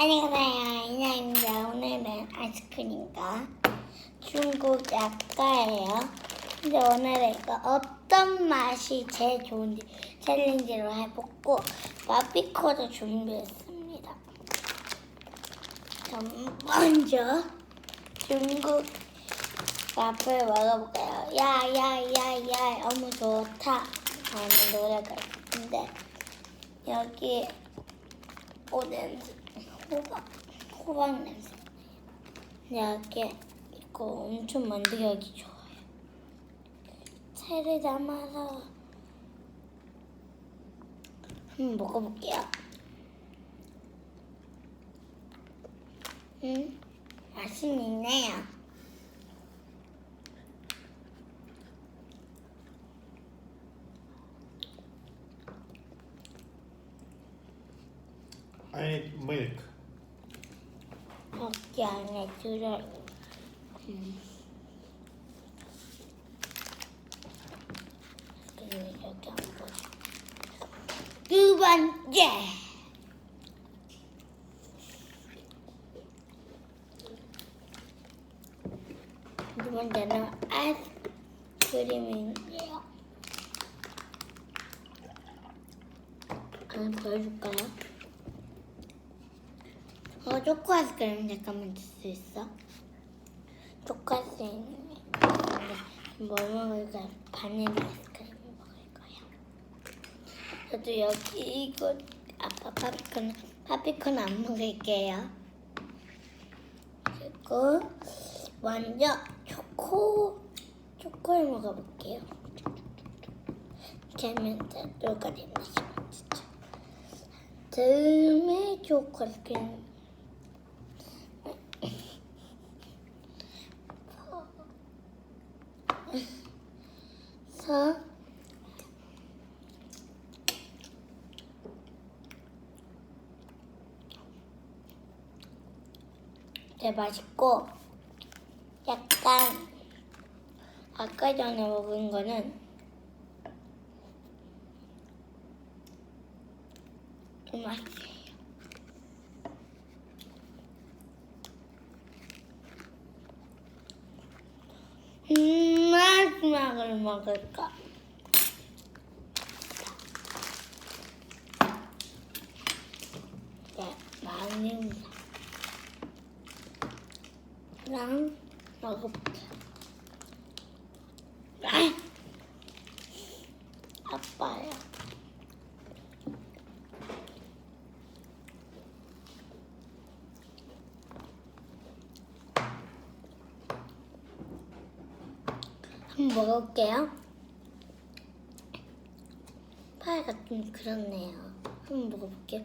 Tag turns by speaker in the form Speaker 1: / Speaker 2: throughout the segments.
Speaker 1: 안녕하세요. 이나입니다. 오늘은 아이스크림과 중국 약과예요. 근데 오늘은 이거 어떤 맛이 제일 좋은지 챌린지로 해보고 마피코도 준비했습니다. 그럼 먼저 중국 마플 먹어볼까요? 야야야야 너무 좋다 하는 노래가 있는데 여기 오렌지 호박 호박 냄새 여기 이거 엄청 만들기 좋아요. 채를 담아서 한번 먹어볼게요. 음 맛은 있네요.
Speaker 2: I need milk.
Speaker 1: 여기 안에 들어 음. 그리고 여기 안 보여 두 번째 두번째는 아이스크림인데요 하나 보여줄까요? 어, 초코 아이스크림 잠깐만 줄 수 있어? 초코 아이스크림 뭐 먹을까? 바닐라 아이스크림 먹을 거야. 저도 여기 이거 아빠 파피콘 파피콘 안 먹을게요. 그리고 먼저 초코 초코를 먹어볼게요. 재밌다. 누가 재밌으면 진짜. 다음에 아이스크림 서 되게 맛있고 약간 아까 전에 먹은 거는 좀 맛있어요. 음, 마지막을 먹을까? 네, 마늘이랑 먹어볼게요. 한번 먹어볼게요. 파이가 좀 그렇네요. 한번 먹어볼게요.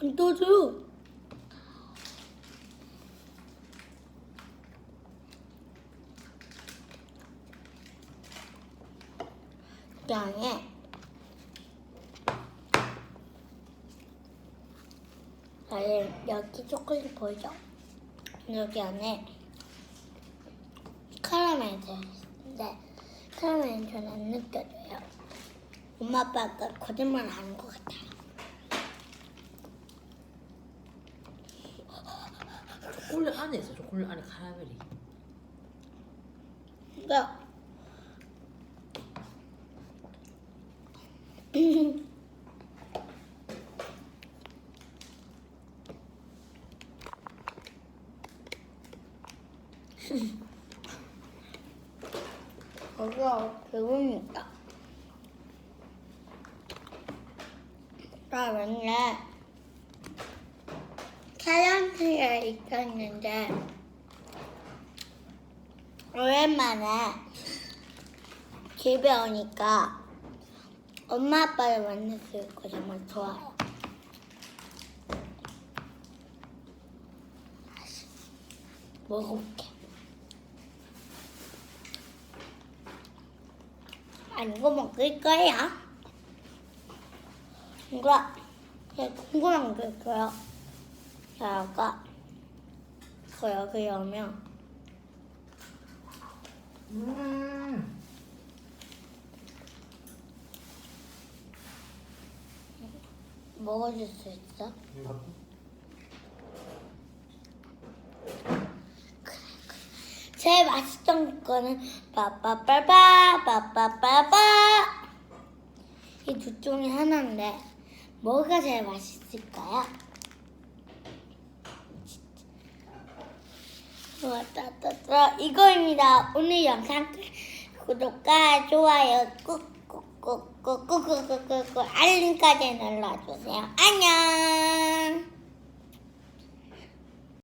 Speaker 1: 안 떠져요. 그 안에 아예 여기 초콜릿 보이죠? 여기 안에 카라멜 들어있 는데 카라멜은 전안 느껴져요. 엄마 아빠가 거짓말 하는 것 같아요.
Speaker 3: 초콜릿 안에 있어 초콜릿 안에 카라멜이
Speaker 1: 야. 여기가 배고프니까. 나 원래 촬영실에 있었는데 오랜만에 집에 오니까 엄마 아빠를 만날 수 있고 정말 좋아요. 먹어볼게. 아니 이거 먹을 거야? 이거 궁금한 게 있어요. 자, 아까 그 여기 오면
Speaker 2: 음.
Speaker 1: 먹어줄 수 있어?
Speaker 2: 이거
Speaker 1: 맛있던 거는 빠빠빠빠 빠빠빠빠 이두 중에 하나인데 뭐가 제일 맛있을까요? 왔다따따 이거입니다. 오늘 영상 끝. 구독과 좋아요 꾹꾹꾹꾹꾹꾹꾹꾹 알림까지 눌러주세요. 안녕.